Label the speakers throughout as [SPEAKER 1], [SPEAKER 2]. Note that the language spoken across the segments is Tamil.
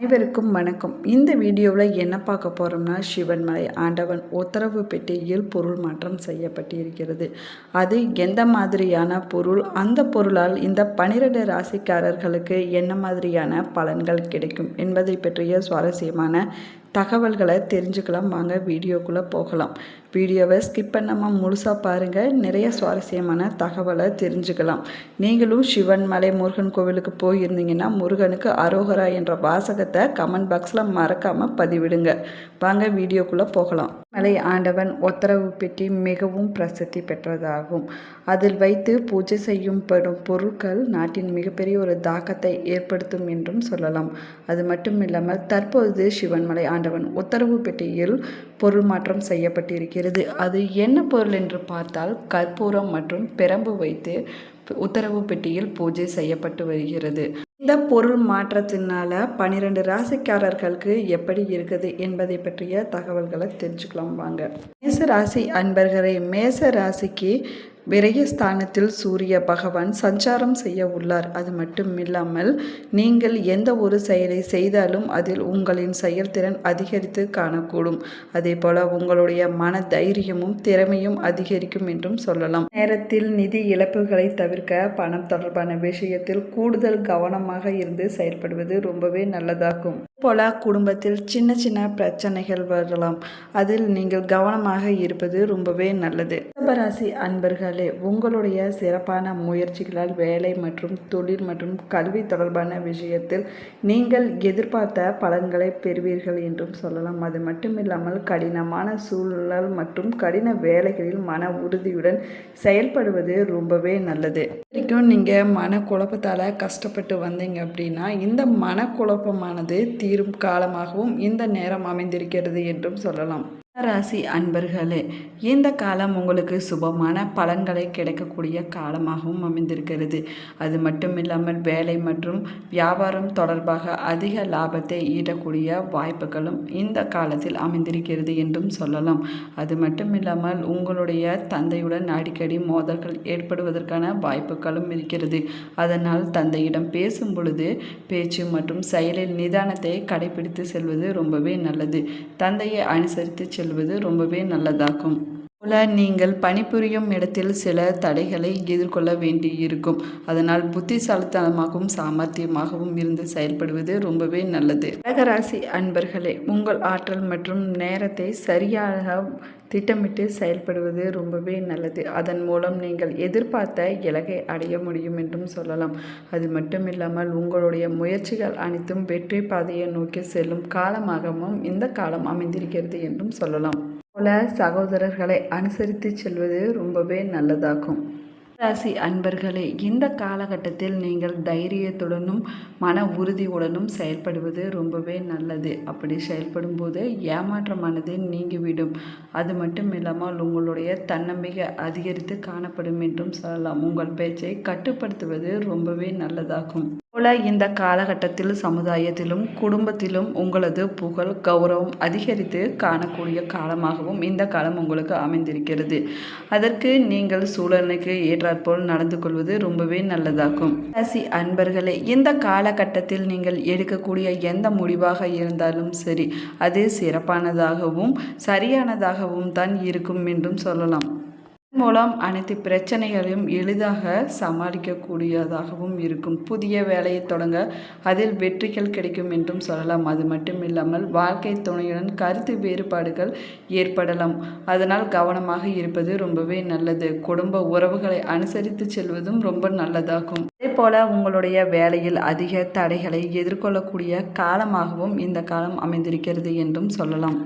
[SPEAKER 1] அனைவருக்கும் வணக்கம். இந்த வீடியோவில் என்ன பார்க்க போகிறோம்னா சிவன்மலை ஆண்டவன் உத்தரவு பெட்டியில் பொருள் மாற்றம் செய்யப்பட்டிருக்கிறது. அது எந்த மாதிரியான பொருள்? அந்த பொருளால் இந்த பனிரெண்டு ராசிக்காரர்களுக்கு என்ன மாதிரியான பலன்கள் கிடைக்கும் என்பதை பற்றிய சுவாரஸ்யமான தகவல்களை தெரிஞ்சுக்கலாம் வாங்க வீடியோக்குள்ளே போகலாம். வீடியோவை ஸ்கிப் பண்ணாமல் முழுசாக பாருங்கள் நிறைய சுவாரஸ்யமான தகவலை தெரிஞ்சுக்கலாம். நீங்களும் சிவன் மலை முருகன் கோவிலுக்கு போயிருந்தீங்கன்னா முருகனுக்கு அரோகரா என்ற வாசகத்தை கமெண்ட் பாக்ஸில் மறக்காமல் பதிவிடுங்க. வாங்க வீடியோக்குள்ளே போகலாம். மலை ஆண்டவன் ஒத்தரவு பெட்டி மிகவும் பிரசித்தி பெற்றதாகும். அதில் வைத்து பூஜை செய்யும் படும் பொருட்கள் நாட்டின் மிகப்பெரிய ஒரு தாக்கத்தை ஏற்படுத்தும் என்றும் சொல்லலாம். அது மட்டும் இல்லாமல் தற்பொழுது சிவன்மலை ஆண்டவன் உத்தரவு பெட்டியில் பொருள் மாற்றம் செய்யப்பட்டிருக்கிறது. அது என்ன பொருள் என்று பார்த்தால் கற்பூரம் மற்றும் பிரம்பு வைத்து உத்தரவு பெட்டியில் பூஜை செய்யப்பட்டு வருகிறது. இந்த பொருள் மாற்றத்தினால பனிரெண்டு ராசிக்காரர்களுக்கு எப்படி இருக்குது என்பதை பற்றிய தகவல்களை தெரிஞ்சுக்கலாம் வாங்க. மேச ராசி அன்பர்களே மேச ராசிக்கு விரயஸ்தானத்தில் சூரிய பகவான் சஞ்சாரம் செய்ய உள்ளார். அது மட்டுமில்லாமல் நீங்கள் எந்த ஒரு செயலை செய்தாலும் அதில் உங்களின் செயல்திறன் அதிகரித்து காணக்கூடும். அதே போல உங்களுடைய மன தைரியமும் திறமையும் அதிகரிக்கும் என்றும் சொல்லலாம். நேரத்தில் நிதி இழப்புகளை தவிர்க்க பணம் தொடர்பான விஷயத்தில் கூடுதல் கவனமாக இருந்து செயல்படுவது ரொம்பவே நல்லதாகும். போல குடும்பத்தில் சின்ன சின்ன பிரச்சனைகள் வரலாம். அதில் நீங்கள் கவனமாக இருப்பது ரொம்பவே நல்லது. ரிஷபராசி அன்பர்கள் உங்களுடைய சிறப்பான முயற்சிகளால் வேலை மற்றும் தொழில் மற்றும் கல்வி தொடர்பான விஷயத்தில் நீங்கள் எதிர்பார்த்த பலன்களை பெறுவீர்கள் என்றும் சொல்லலாம். அது மட்டும் இல்லாமல் கடினமான சூழல் மற்றும் கடின வேலைகளில் மன உறுதியுடன் செயல்படுவது ரொம்பவே நல்லது. வரைக்கும் நீங்கள் மனக்குழப்பத்தால் கஷ்டப்பட்டு வந்தீங்க அப்படின்னா இந்த மனக்குழப்பமானது தீரும் காலமாகவும் இந்த நேரம் அமைந்திருக்கிறது என்றும் சொல்லலாம். ராசி அன்பர்களே இந்த காலம் உங்களுக்கு சுபமான பலன்களை கிடைக்கக்கூடிய காலமாகவும் அமைந்திருக்கிறது. அது மட்டும் இல்லாமல் வேலை மற்றும் வியாபாரம் தொடர்பாக அதிக லாபத்தை ஈட்டக்கூடிய வாய்ப்புகளும் இந்த காலத்தில் அமைந்திருக்கிறது என்றும் சொல்லலாம். அது மட்டும் இல்லாமல் உங்களுடைய தந்தையுடன் அடிக்கடி மோதல்கள் ஏற்படுவதற்கான வாய்ப்புகளும் இருக்கிறது. அதனால் தந்தையிடம் பேசும் பொழுது பேச்சு மற்றும் செயலில் நிதானத்தை கடைபிடித்து செல்வது ரொம்பவே நல்லது. தந்தையை அனுசரித்து செல்வது ரொம்பவே நல்லதாகும். போல நீங்கள் பணிபுரியும் இடத்தில் சில தடைகளை எதிர்கொள்ள வேண்டி இருக்கும் அதனால் புத்திசாலித்தனமாகவும் சாமர்த்தியமாகவும் இருந்து செயல்படுவது ரொம்பவே நல்லது. கடகராசி அன்பர்களே உங்கள் ஆற்றல் மற்றும் நேரத்தை சரியாக திட்டமிட்டு செயல்படுவது ரொம்பவே நல்லது. அதன் மூலம் நீங்கள் எதிர்பார்த்த இலக்கை அடைய முடியும் என்றும் சொல்லலாம். அது மட்டும் இல்லாமல் உங்களுடைய முயற்சிகள் அனைத்தும் வெற்றி பாதையை நோக்கி செல்லும் காலமாகவும் இந்த காலம் அமைந்திருக்கிறது என்றும் சொல்லலாம். போல சகோதரர்களை அனுசரித்து செல்வது ரொம்பவே நல்லதாகும். ராசி அன்பர்களே இந்த காலகட்டத்தில் நீங்கள் தைரியத்துடனும் மன உறுதியுடனும் செயல்படுவது ரொம்பவே நல்லது. அப்படி செயல்படும் போது ஏமாற்றமானது நீங்கிவிடும். அது மட்டும் இல்லாமல் உங்களுடைய தன்னம்பிக்கை அதிகரித்து காணப்படும் என்றும் சொல்லலாம். உங்கள் பேச்சை கட்டுப்படுத்துவது ரொம்பவே நல்லதாகும். போல இந்த காலகட்டத்தில் சமுதாயத்திலும் குடும்பத்திலும் உங்களது புகழ் கௌரவம் அதிகரித்து காணக்கூடிய காலமாகவும் இந்த காலம் உங்களுக்கு அமைந்திருக்கிறது. அதற்கு நீங்கள் சூழலுக்கு ஏற்றாற்போல் நடந்து கொள்வது ரொம்பவே நல்லதாகும். ராசி அன்பர்களே இந்த காலகட்டத்தில் நீங்கள் எடுக்கக்கூடிய எந்த முடிவாக இருந்தாலும் சரி அது சிறப்பானதாகவும் சரியானதாகவும் தான் இருக்கும் என்றும் சொல்லலாம். மூலம் அனைத்து பிரச்சனைகளையும் எளிதாக சமாளிக்கக்கூடியதாகவும் இருக்கும். புதிய வேலையை தொடங்க அதில் வெற்றிகள் கிடைக்கும் என்றும் சொல்லலாம். அது மட்டும் இல்லாமல் வாழ்க்கை துணையுடன் கருத்து வேறுபாடுகள் ஏற்படலாம். அதனால் கவனமாக இருப்பது ரொம்பவே நல்லது. குடும்ப உறவுகளை அனுசரித்து செல்வதும் ரொம்ப நல்லதாகும். அதே போல உங்களுடைய வேலையில் அதிக தடைகளை எதிர்கொள்ளக்கூடிய காலமாகவும் இந்த காலம் அமைந்திருக்கிறது என்றும் சொல்லலாம்.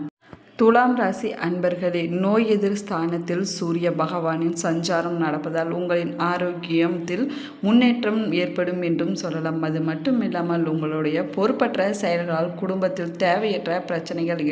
[SPEAKER 1] துலாம் ராசி அன்பர்களே நோய் எதிர் ஸ்தானத்தில் சூரிய பகவானின் சஞ்சாரம் நடப்பதால் உங்களின் ஆரோக்கியத்தில் முன்னேற்றம் ஏற்படும் என்றும் சொல்லலாம். அது மட்டும் இல்லாமல் உங்களுடைய பொறுப்பற்ற செயல்களால் குடும்பத்தில் தேவையற்ற பிரச்சனைகள்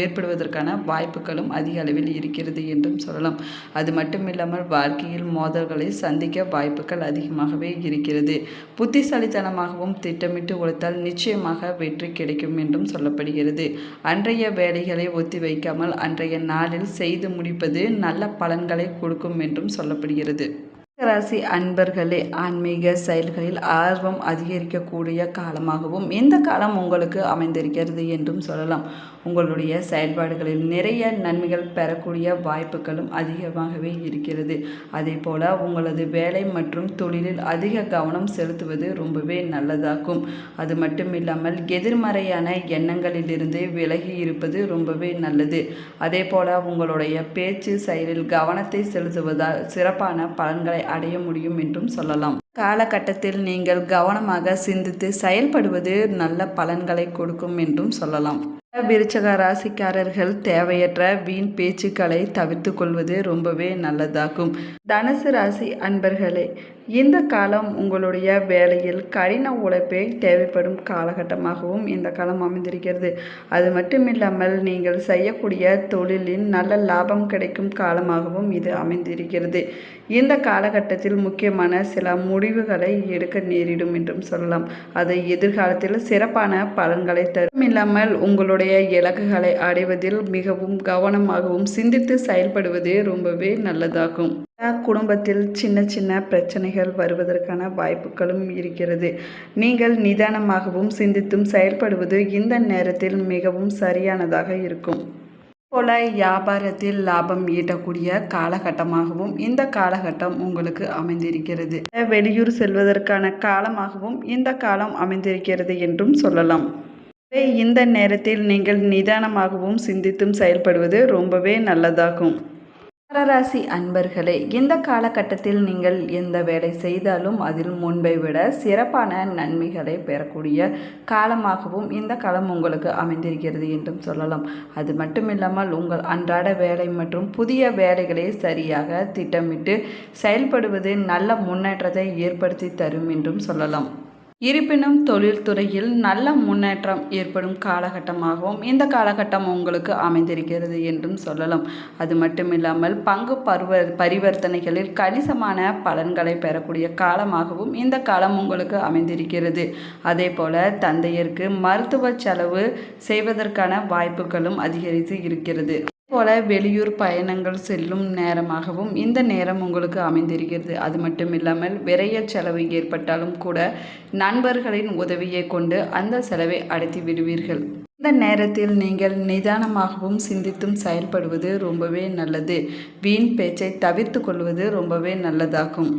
[SPEAKER 1] ஏற்படுவதற்கான வாய்ப்புகளும் அதிக அளவில் இருக்கிறது என்றும் சொல்லலாம். அது மட்டும் இல்லாமல் வாழ்க்கையில் மோதல்களை சந்திக்க வாய்ப்புகள் அதிகமாகவே இருக்கிறது. புத்திசாலித்தனமாகவும் திட்டமிட்டு உழைத்தால் நிச்சயமாக வெற்றி கிடைக்கும் என்றும் சொல்லப்படுகிறது. அன்றைய வேலைகளை ஒத்தி நிறுத்தி வைக்காமல் அன்றைய நாளில் செய்து முடிப்பது நல்ல பலன்களை கொடுக்கும் என்றும் சொல்லப்படுகிறது. ராசி அன்பர்களே ஆன்மீக செயல்களில் ஆர்வம் அதிகரிக்கக்கூடிய காலமாகவும் இந்த காலம் உங்களுக்கு அமைந்திருக்கிறது என்றும் சொல்லலாம். உங்களுடைய செயல்பாடுகளில் நிறைய நன்மைகள் பெறக்கூடிய வாய்ப்புகளும் அதிகமாகவே இருக்கிறது. அதே போல் உங்களது வேலை மற்றும் தொழிலில் அதிக கவனம் செலுத்துவது ரொம்பவே நல்லதாகும். அது மட்டும் இல்லாமல் எதிர்மறையான எண்ணங்களிலிருந்து விலகி இருப்பது ரொம்பவே நல்லது. அதே போல் உங்களுடைய பேச்சு செயலில் கவனத்தை செலுத்துவதால் சிறப்பான பலன்களை அடைய முடியும் என்றும் சொல்லலாம். காலகட்டத்தில் நீங்கள் கவனமாக சிந்தித்து செயல்படுவது நல்ல பலன்களை கொடுக்கும் என்றும் சொல்லலாம். விருச்சக ராசிக்காரர்கள் தேவையற்ற வீண் பேச்சுக்களை தவிர்த்து கொள்வது ரொம்பவே நல்லதாகும். தனுசு ராசி அன்பர்களே இந்த காலம் உங்களுடைய வேலையில் கடின உழைப்பே தேவைப்படும் காலகட்டமாகவும் இந்த காலம் அமைந்திருக்கிறது. அது மட்டும் இல்லாமல் நீங்கள் செய்யக்கூடிய தொழிலின் நல்ல லாபம் கிடைக்கும் காலமாகவும் இது அமைந்திருக்கிறது. இந்த காலகட்டத்தில் முக்கியமான சில முடிவுகளை எடுக்க நேரிடும் என்றும் சொல்லலாம். அது எதிர்காலத்தில் சிறப்பான பலன்களை தரும் இல்லாமல் உங்களுடைய இலக்குகளை அடைவதில் மிகவும் கவனமாகவும் சிந்தித்து செயல்படுவது ரொம்பவே நல்லதாகும். குடும்பத்தில் சின்ன சின்ன பிரச்சனைகள் வருவதற்கான வாய்ப்புகளும் இருக்கிறது. நீங்கள் நிதானமாகவும் சிந்தித்தும் செயல்படுவது இந்த நேரத்தில் மிகவும் சரியானதாக இருக்கும். போல வியாபாரத்தில் லாபம் ஈட்டக்கூடிய காலகட்டமாகவும் இந்த காலகட்டம் உங்களுக்கு அமைந்திருக்கிறது. வெளியூர் செல்வதற்கான காலமாகவும் இந்த காலம் அமைந்திருக்கிறது என்றும் சொல்லலாம். இந்த நேரத்தில் நீங்கள் நிதானமாகவும் சிந்தித்தும் செயல்படுவது ரொம்பவே நல்லதாகும். மகராசி அன்பர்களே இந்த காலகட்டத்தில் நீங்கள் எந்த வேலை செய்தாலும் அதில் முன்பை விட சிறப்பான நன்மைகளை பெறக்கூடிய காலமாகவும் இந்த காலம் உங்களுக்கு அமைந்திருக்கிறது என்றும் சொல்லலாம். அது மட்டும் இல்லாமல் உங்கள் அன்றாட வேலை மற்றும் புதிய வேலைகளை சரியாக திட்டமிட்டு செயல்படுவது நல்ல முன்னேற்றத்தை ஏற்படுத்தி தரும் என்றும் சொல்லலாம். இருப்பினும் தொழில்துறையில் நல்ல முன்னேற்றம் ஏற்படும் காலகட்டமாகவும் இந்த காலகட்டம் உங்களுக்கு அமைந்திருக்கிறது என்றும் சொல்லலாம். அது மட்டுமில்லாமல் பங்கு பருவ பரிவர்த்தனைகளில் கணிசமான பலன்களை பெறக்கூடிய காலமாகவும் இந்த காலம் உங்களுக்கு அமைந்திருக்கிறது. அதே போல தந்தையருக்கு மருத்துவ செலவு செய்வதற்கான வாய்ப்புகளும் அதிகரித்து இருக்கிறது. போல வெளியூர் பயணங்கள் செல்லும் நேரமாகவும் இந்த நேரம் உங்களுக்கு அமைந்திருக்கிறது. அது மட்டும் இல்லாமல் விரைய செலவு ஏற்பட்டாலும் கூட நண்பர்களின் உதவியை கொண்டு அந்த செலவை அடைத்து விடுவீர்கள். இந்த நேரத்தில் நீங்கள் நிதானமாகவும் சிந்தித்தும் செயல்படுவது ரொம்பவே நல்லது. வீண் பேச்சை தவிர்த்து கொள்வது ரொம்பவே நல்லதாகும்.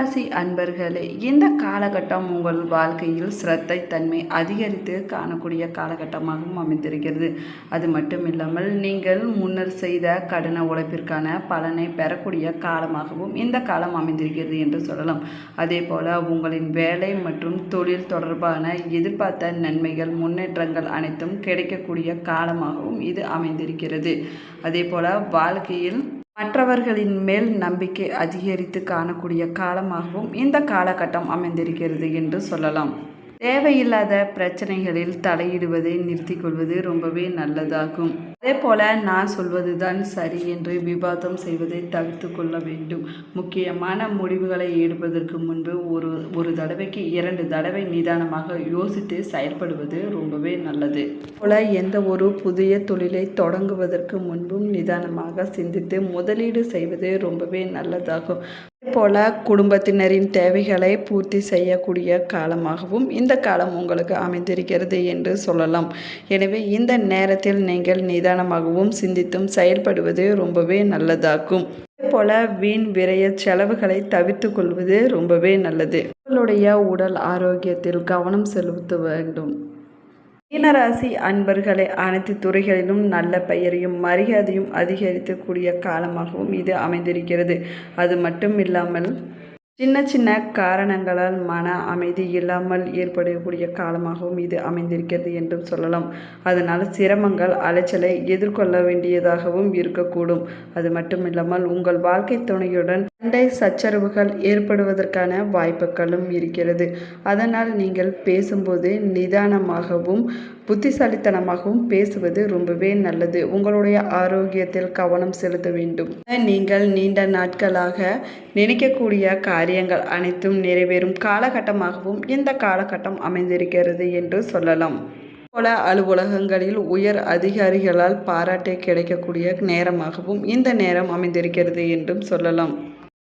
[SPEAKER 1] ராசி அன்பர்களே இந்த காலகட்டம் உங்கள் வாழ்க்கையில் சிரத்தை தன்மை அதிகரித்து காணக்கூடிய காலகட்டமாகவும் அமைந்திருக்கிறது. அது மட்டும் இல்லாமல் நீங்கள் முன்னர் செய்த கடின உழைப்பிற்கான பலனை பெறக்கூடிய காலமாகவும் இந்த காலம் அமைந்திருக்கிறது என்று சொல்லலாம். அதே போல் உங்களின் வேலை மற்றும் தொழில் தொடர்பான எதிர்பார்த்த நன்மைகள் முன்னேற்றங்கள் அனைத்தும் கிடைக்கக்கூடிய காலமாகவும் இது அமைந்திருக்கிறது. அதே போல் வாழ்க்கையில் மற்றவர்களின் மேல் நம்பிக்கை அதிகரித்து காணக்கூடிய காலமாகவும் இந்த காலகட்டம் அமைந்திருக்கிறது என்று சொல்லலாம். தேவையில்லாத பிரச்சனைகளில் தலையிடுவதை நிறுத்தி கொள்வது ரொம்பவே நல்லதாகும். அதே போல நான் சொல்வது தான் சரி என்று விவாதம் செய்வதை தவிர்த்து கொள்ள வேண்டும். முக்கியமான முடிவுகளை எடுப்பதற்கு முன்பு ஒரு ஒரு தடவைக்கு இரண்டு தடவை நிதானமாக யோசித்து செயல்படுவது ரொம்பவே நல்லது. போல எந்த ஒரு புதிய தொழிலை தொடங்குவதற்கு முன்பும் நிதானமாக சிந்தித்து முதலீடு செய்வது ரொம்பவே நல்லதாகும். போல குடும்பத்தினரின் தேவைகளை பூர்த்தி செய்யக்கூடிய காலமாகவும் இந்த காலம் உங்களுக்கு அமைந்திருக்கிறது என்று சொல்லலாம். எனவே இந்த நேரத்தில் நீங்கள் நிதானமாகவும் சிந்தித்தும் செயல்படுவது ரொம்பவே நல்லதாகும். போல வீண் விரைய செலவுகளை தவிர்த்து கொள்வது ரொம்பவே நல்லது. உங்களுடைய உடல் ஆரோக்கியத்தில் கவனம் செலுத்த வேண்டும். மீனராசி அன்பர்களை அனைத்து துறைகளிலும் நல்ல பெயரையும் மரியாதையும் அதிகரிக்கக்கூடிய காலமாகவும் இது அமைந்திருக்கிறது. அது மட்டும் இல்லாமல் சின்ன சின்ன காரணங்களால் மன அமைதி இல்லாமல் ஏற்படக்கூடிய காலமாகவும் இது அமைந்திருக்கிறது என்றும் சொல்லலாம். அதனால் சிரமங்கள் அலைச்சலை எதிர்கொள்ள வேண்டியதாகவும் இருக்கக்கூடும். அது மட்டும் இல்லாமல் உங்கள் வாழ்க்கை துணையுடன் சண்டை சச்சரவுகள் ஏற்படுவதற்கான வாய்ப்புகளும் இருக்கிறது. அதனால் நீங்கள் பேசும்போது நிதானமாகவும் புத்திசாலித்தனமாகவும் பேசுவது ரொம்பவே நல்லது. உங்களுடைய ஆரோக்கியத்தில் கவனம் செலுத்த வேண்டும். நீங்கள் நீண்ட நாட்களாக நினைக்கக்கூடிய காரியங்கள் அனைத்தும் நிறைவேறும். காலகட்டமாகவும் இந்த காலகட்டம் அமைந்திருக்கிறது என்று சொல்லலாம். போல அலுவலகங்களில் உயர் அதிகாரிகளால் பாராட்டை கிடைக்கக்கூடிய நேரமாகவும் இந்த நேரம் அமைந்திருக்கிறது என்றும் சொல்லலாம்.